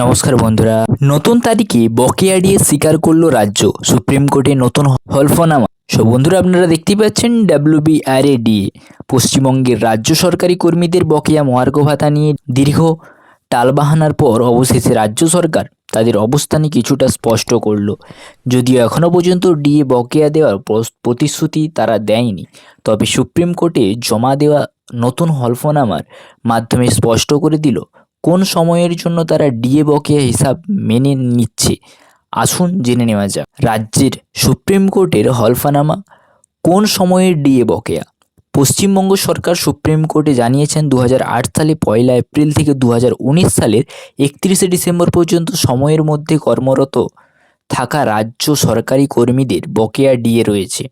নমস্কার বন্ধুরা। নতুন তারিখে বকেয়া দিয়ে স্বীকার করল রাজ্য। সুপ্রিম কোর্টে নতুন হলফনামা। সব বন্ধুরা, আপনারা দেখতে পাচ্ছেন ডাব্লিউবিআরএ পশ্চিমবঙ্গের রাজ্য সরকারি কর্মীদের বকেয়া মহার্ঘ ভাতা নিয়ে দীর্ঘ টালবাহানার পর অবশেষে রাজ্য সরকার তাদের অবস্থানে কিছুটা স্পষ্ট করল। যদিও এখনও পর্যন্ত ডিএ বকেয়া দেওয়ার প্রতিশ্রুতি তারা দেয়নি। তবে সুপ্রিম কোর্টে জমা দেওয়া নতুন হলফনামার মাধ্যমে স্পষ্ট করে দিল কোন সময়ের জন্য তারা ডিএ বকেয়া হিসাব মেনে নিচ্ছে? আসুন জেনে নেওয়া যাক। রাজ্যের সুপ্রিম কোর্টের হলফানামা, কোন সময়ের ডিএ বকেয়া পশ্চিমবঙ্গ সরকার সুপ্রিম কোর্টে জানিয়েছেন দু হাজার আট সালে, পয়লা এপ্রিল থেকে দু হাজার উনিশ সালের একত্রিশে ডিসেম্বর পর্যন্ত সময়ের মধ্যে কর্মরত থাকা রাজ্য সরকারি কর্মীদের বকেয়া ডিএ রয়েছে।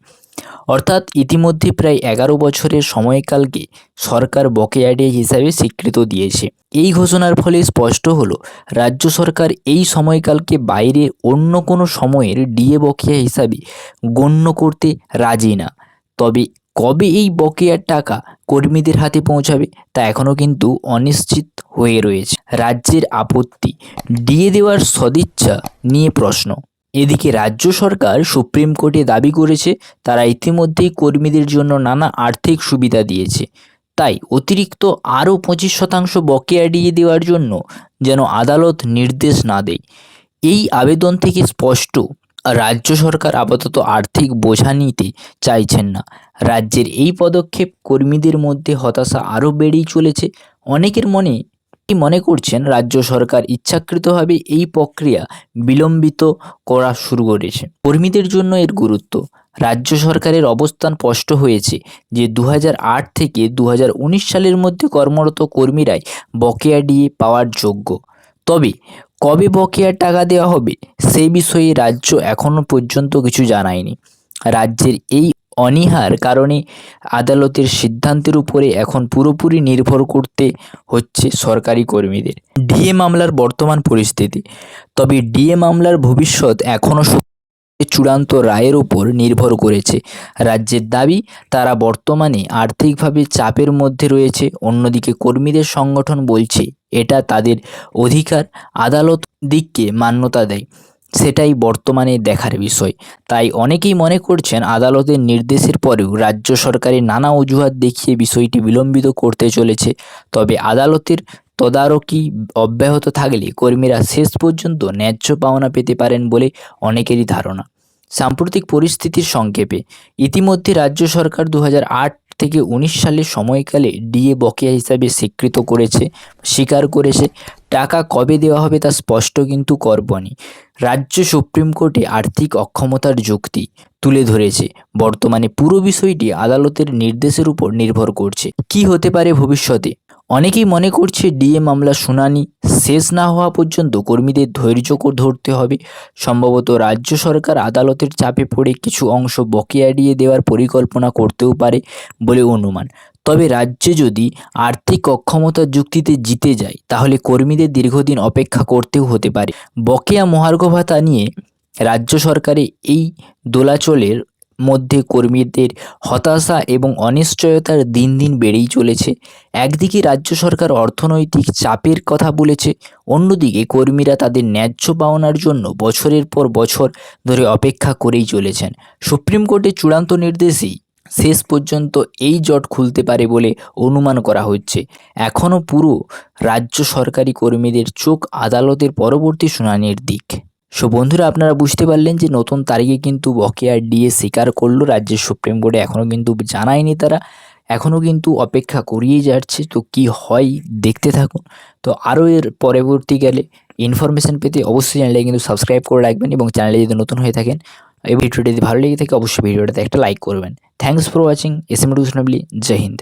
অর্থাৎ ইতিমধ্যে প্রায় এগারো বছরের সময়কালকে সরকার বকেয়া ডিএ হিসাবে স্বীকৃত দিয়েছে। এই ঘোষণার ফলে স্পষ্ট হলো, রাজ্য সরকার এই সময়কালকে বাইরে অন্য কোনো সময়ের ডিএ বকেয়া হিসাবে গণ্য করতে রাজি না। তবে কবে এই বকেয়ার টাকা কর্মীদের হাতে পৌঁছাবে তা এখনও কিন্তু অনিশ্চিত হয়ে রয়েছে। রাজ্যের আপত্তি, ডিএ দেওয়ার সদিচ্ছা নিয়ে প্রশ্ন। এদিকে রাজ্য সরকার সুপ্রিম কোর্টে দাবি করেছে, তারা ইতিমধ্যেই কর্মীদের জন্য নানা আর্থিক সুবিধা দিয়েছে। তাই অতিরিক্ত আরও পঁচিশ শতাংশ বকেয়া ডিএ দেওয়ার জন্য যেন আদালত নির্দেশ না দেয়। এই আবেদন থেকে স্পষ্ট, রাজ্য সরকার আপাতত আর্থিক বোঝা নিতে চাইছেন না। রাজ্যের এই পদক্ষেপ কর্মীদের মধ্যে হতাশা আরও বেড়েই চলেছে। অনেকের মনে কি মনে করছেন রাজ্য সরকার ইচ্ছাকৃতভাবে এই প্রক্রিয়া বিলম্বিত করা শুরু করেছে। কর্মীদের জন্য এর গুরুত্ব। রাজ্য সরকারের অবস্থান স্পষ্ট হয়েছে যে দু হাজার আট থেকে দু হাজার উনিশ সালের মধ্যে কর্মরত কর্মীরাই বকেয়া ডিএ পাওয়ার যোগ্য। তবে কবে বকেয়ার টাকা দেওয়া হবে সেই বিষয়ে রাজ্য এখনও পর্যন্ত কিছু জানায়নি। রাজ্যের এই অনীহার কারণে আদালতের সিদ্ধান্তের উপরে এখন পুরোপুরি নির্ভর করতে হচ্ছে সরকারি কর্মীদের। ডিএ মামলার বর্তমান পরিস্থিতি। তবে ডিএ মামলার ভবিষ্যৎ এখনও চূড়ান্ত রায়ের উপর নির্ভর করেছে। রাজ্যের দাবি, তারা বর্তমানে আর্থিকভাবে চাপের মধ্যে রয়েছে, অন্যদিকে কর্মীদের সংগঠন বলছে, এটা তাদের অধিকার, আদালত দিককে মান্যতা দেয়। সেটাই বর্তমানে দেখার বিষয়। তাই অনেকেই মনে করছেন আদালতের নির্দেশের পরেও রাজ্য সরকারের নানা অজুহাত দেখিয়ে বিষয়টি বিলম্বিত করতে চলেছে। তবে আদালতের তদারকি অব্যাহত থাকলে কর্মীরা শেষ পর্যন্ত ন্যায্য পাওনা পেতে পারেন বলে অনেকেরই ধারণা। সাম্প্রতিক পরিস্থিতির সংক্ষেপে, ইতিমধ্যে রাজ্য সরকার দু হাজার আট থেকে উনিশ সালের সময়কালে ডিএ বকেয়া হিসাবে স্বীকৃত করেছে, স্বীকার করেছে। টাকা কবে দেওয়া হবে তা স্পষ্ট কিন্তু করবনি। রাজ্য সুপ্রিম কোর্টে আর্থিক অক্ষমতার যুক্তি তুলে ধরেছে। বর্তমানে পুরো বিষয়টি আদালতের নির্দেশের উপর নির্ভর করছে। কি হতে পারে ভবিষ্যতে? অনেকেই মনে করছে ডিএ মামলা শুনানি শেষ না হওয়া পর্যন্ত কর্মীদের ধৈর্য ধরতে হবে। সম্ভবত রাজ্য সরকার আদালতের চাপে পড়ে কিছু অংশ বকেয়া ডিএ দেওয়ার পরিকল্পনা করতেও পারে বলে অনুমান। তবে রাজ্যে যদি আর্থিক অক্ষমতার যুক্তিতে জিতে যায়, তাহলে কর্মীদের দীর্ঘদিন অপেক্ষা করতেও হতে পারে। বকেয়া মহার্ঘ ভাতা নিয়ে রাজ্য সরকারে এই দোলাচলের মধ্যে কর্মীদের হতাশা এবং অনিশ্চয়তার দিন দিন বেড়েই চলেছে। একদিকে রাজ্য সরকার অর্থনৈতিক চাপের কথা বলেছে, অন্যদিকে কর্মীরা তাদের ন্যায্য পাওনার জন্য বছরের পর বছর ধরে অপেক্ষা করেই চলেছেন। সুপ্রিম কোর্টের চূড়ান্ত নির্দেশেই শেষ পর্যন্ত এই জট খুলতে পারে বলে অনুমান করা হচ্ছে। এখনও পুরো রাজ্য সরকারি কর্মীদের চোখ আদালতের পরবর্তী শুনানির দিক। সো বন্ধুরা, আপনারা বুঝতে পারলেন যে নতুন তারিখে কিন্তু বকেয়া ডিএ স্বীকার করল, রাজ্যের সুপ্রিম কোর্টে এখনও কিন্তু জানায়নি তারা, এখনও কিন্তু অপেক্ষা করিয়ে যাচ্ছে। তো কি হয় দেখতে থাকুন। তো আরও এর পরবর্তীকালে ইনফরমেশন পেতে অবশ্যই চ্যানেলে কিন্তু সাবস্ক্রাইব করে রাখবেন এবং চ্যানেলে যদি নতুন হয়ে থাকেন, এই ভিডিওটি যদি ভালো লেগে থাকে, অবশ্যই ভিডিওটাতে একটা লাইক করবেন। Thanks for watching, S M Joy Hind.